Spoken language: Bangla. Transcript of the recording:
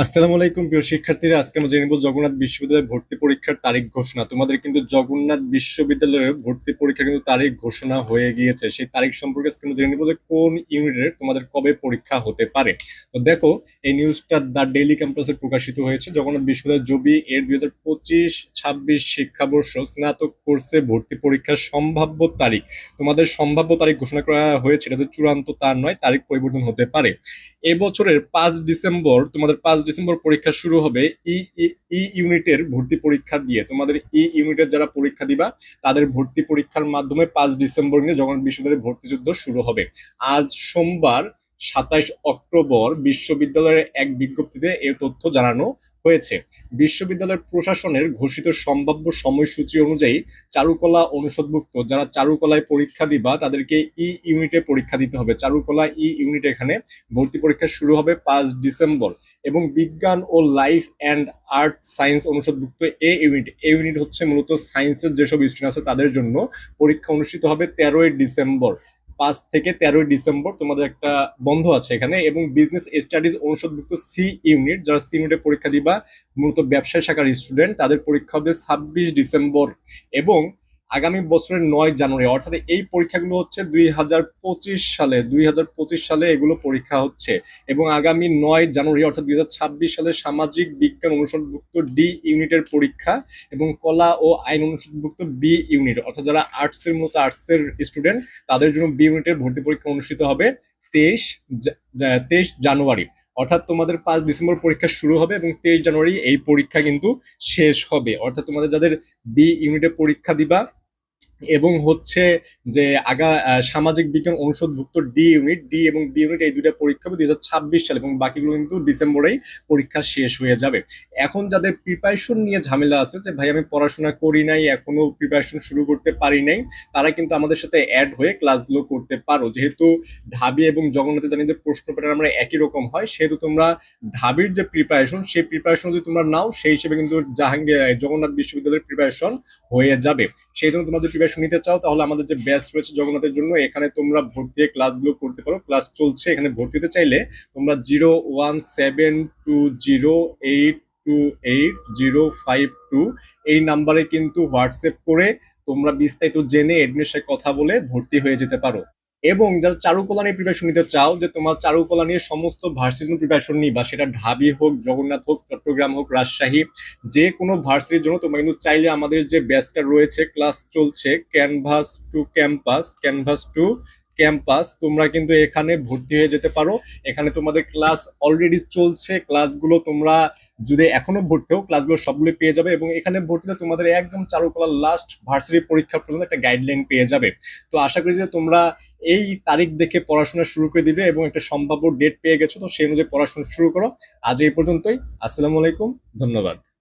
আসসালামু আলাইকুম প্রিয় শিক্ষার্থীরা, আজকে আমরা জেনে নেব জগন্নাথ বিশ্ববিদ্যালয়ের ভর্তি পরীক্ষার তারিখ ঘোষণা। তোমাদের কিন্তু জগন্নাথ বিশ্ববিদ্যালয়ের ভর্তি পরীক্ষার কিন্তু তারিখ ঘোষণা হয়ে গিয়েছে। সেই তারিখ সম্পর্কে আজকে আমরা জেনে নেব যে কোন ইউনিটের তোমাদের কবে পরীক্ষা হতে পারে। তো দেখো, এই নিউজটা দ্য ডেইলি ক্যাম্পাসে প্রকাশিত হয়েছে। জগন্নাথ বিশ্ববিদ্যালয় জবি এর দুই হাজার পঁচিশ, ছাব্বিশ শিক্ষাবর্ষ স্নাতক কোর্সে ভর্তি পরীক্ষার সম্ভাব্য তারিখ। তোমাদের সম্ভাব্য তারিখ ঘোষণা করা হয়েছে, এটা যে চূড়ান্ত তার নয়, তারিখ পরিবর্তন হতে পারে। এবছরের পাঁচ ডিসেম্বর তোমাদের পাঁচ ডিসেম্বর পরীক্ষা শুরু হবে ই ই ইউনিটের ভর্তি পরীক্ষা দিয়ে, তোমাদের ই ইউনিটের যারা পরীক্ষা দিবা, তাদের ভর্তি পরীক্ষার মাধ্যমে পাঁচ ডিসেম্বর নিয়ে জগন্নাথ বিশ্ববিদ্যালয়ের ভর্তিযুদ্ধ শুরু হবে। আজ সোমবার সাতাইশ অক্টোবর বিশ্ববিদ্যালয়ের এক বিজ্ঞপ্তিতে এ তথ্য জানানো হয়েছে। বিশ্ববিদ্যালয়ের প্রশাসনের ঘোষিত সম্ভাব্য সময়সূচি অনুযায়ী চারুকলা অনুষদভুক্ত যারা চারুকলায় পরীক্ষা দিবা, তাদেরকে ই ইউনিটে পরীক্ষা দিতে হবে। চারুকলা ই ইউনিট এখানে ভর্তি পরীক্ষা শুরু হবে পাঁচ ডিসেম্বর এবং বিজ্ঞান ও লাইফ অ্যান্ড আর্ট সায়েন্স অনুষদভুক্ত এ ইউনিট এ ইউনিট হচ্ছে মূলত সায়েন্সের যেসব স্টুডেন্ট আছে তাদের জন্য পরীক্ষা অনুষ্ঠিত হবে তেরোই ডিসেম্বর। পাঁচ থেকে তেরোই ডিসেম্বর তোমাদের একটা বন্ধ আছে এখানে, এবং বিজনেস স্টাডিজ অনুষদভুক্ত সি ইউনিট যারা সি ইউনিটে পরীক্ষা দিবা, মূলত ব্যবসায় শাখার স্টুডেন্ট তাদের পরীক্ষা হবে ছাব্বিশ ডিসেম্বর। এবং আগামী বছরের নয় জানুয়ারি, অর্থাৎ এই পরীক্ষাগুলো হচ্ছে দুই হাজার পঁচিশ সালে, দুই হাজার পঁচিশ সালে এগুলো পরীক্ষা হচ্ছে এবং আগামী নয় জানুয়ারি, অর্থাৎ দুই হাজার ছাব্বিশ সালে সামাজিক বিজ্ঞান অনুষদভুক্ত ডি ইউনিটের পরীক্ষা এবং কলা ও আইন অনুষদভুক্ত বি ইউনিট, অর্থাৎ যারা আর্টসের মতো আর্টসের স্টুডেন্ট, তাদের জন্য বি ইউনিটের ভর্তি পরীক্ষা অনুষ্ঠিত হবে তেইশ তেইশ জানুয়ারি, অর্থাৎ তোমাদের পাঁচ ডিসেম্বর পরীক্ষা শুরু হবে এবং তেইশ জানুয়ারি এই পরীক্ষা কিন্তু শেষ হবে, অর্থাৎ তোমাদের যাদের বি ইউনিটে পরীক্ষা দিবা এবং হচ্ছে যে আগা সামাজিক বিজ্ঞান অনুষদভুক্ত ডি ইউনিট, ডি এবং বি ইউনিট এই দুইটা পরীক্ষা হবে দুই সাল এবং বাকিগুলো কিন্তু ডিসেম্বরেই পরীক্ষা শেষ হয়ে যাবে। এখন যাদের প্রিপারেশন নিয়ে ঝামেলা আছে যে, ভাই, আমি পড়াশোনা করি নাই, এখনও প্রিপারেশন শুরু করতে পারি নাই, তারা কিন্তু আমাদের সাথে অ্যাড হয়ে ক্লাসগুলো করতে পারো। যেহেতু ঢাবি এবং জগন্নাথে জানি যে প্রশ্ন প্যাটার্ন আমরা একই রকম হয়, সেহেতু তোমরা ঢাবির যে প্রিপারেশন সেই প্রিপারেশন যদি তোমরা নাও, সেই হিসেবে কিন্তু জাহাঙ্গীর, জগন্নাথ বিশ্ববিদ্যালয়ের প্রিপারেশন হয়ে যাবে। সেই জন্য তোমাদের প্রিপারেশন নিতে চাও, তাহলে আমাদের যে ব্যাচ রয়েছে জগন্নাথের জন্য, এখানে তোমরা ভর্তি দিয়ে ক্লাসগুলো করতে পারো। ক্লাস চলছে, এখানে ভর্তি হতে চাইলে তোমরা zero one seven two zero eight two eight zero five two এই নাম্বারে কিন্তু হোয়াটসঅ্যাপ করে তোমরা বিস্তারিত জেনে এডমিশনের কথা বলে ভর্তি হয়ে যেতে পারো। এবং যারা চারুকলা নিয়ে প্রিপারেশন নিতে চাও, যে তোমার চারুকলা নিয়ে সমস্ত ভার্সিটির প্রিপারেশন নিবা, সেটা ঢাবি হোক, জগন্নাথ হোক, চট্টগ্রাম হোক, রাজশাহী, যে কোনো ভার্সিটির জন্য তোমরা কিন্তু চাইলে আমাদের যে ব্যাচটা রয়েছে ক্লাস চলছে canvas to campus canvas to campus তোমরা কিন্তু এখানে ভর্তি হয়ে যেতে পারো। এখানে তোমাদের ক্লাস অলরেডি চলছে ক্লাসগুলো তোমরা যদি এখনও ভর্তি হও ক্লাসগুলো সবগুলো পেয়ে যাবে এবং এখানে ভর্তি হলে তোমাদের একদম চারুকলার লাস্ট ভার্সিটি পরীক্ষা পর্যন্ত একটা গাইডলাইন পেয়ে যাবে। তো আশা করি যে তোমরা এই তারিখ দেখে পড়াশোনা শুরু করে দিবে এবং একটা সম্ভাব্য ডেট পেয়ে গেছো, তো সেই অনুযায়ী পড়াশোনা শুরু করো। আজ এই পর্যন্তই। আসসালামু আলাইকুম। ধন্যবাদ।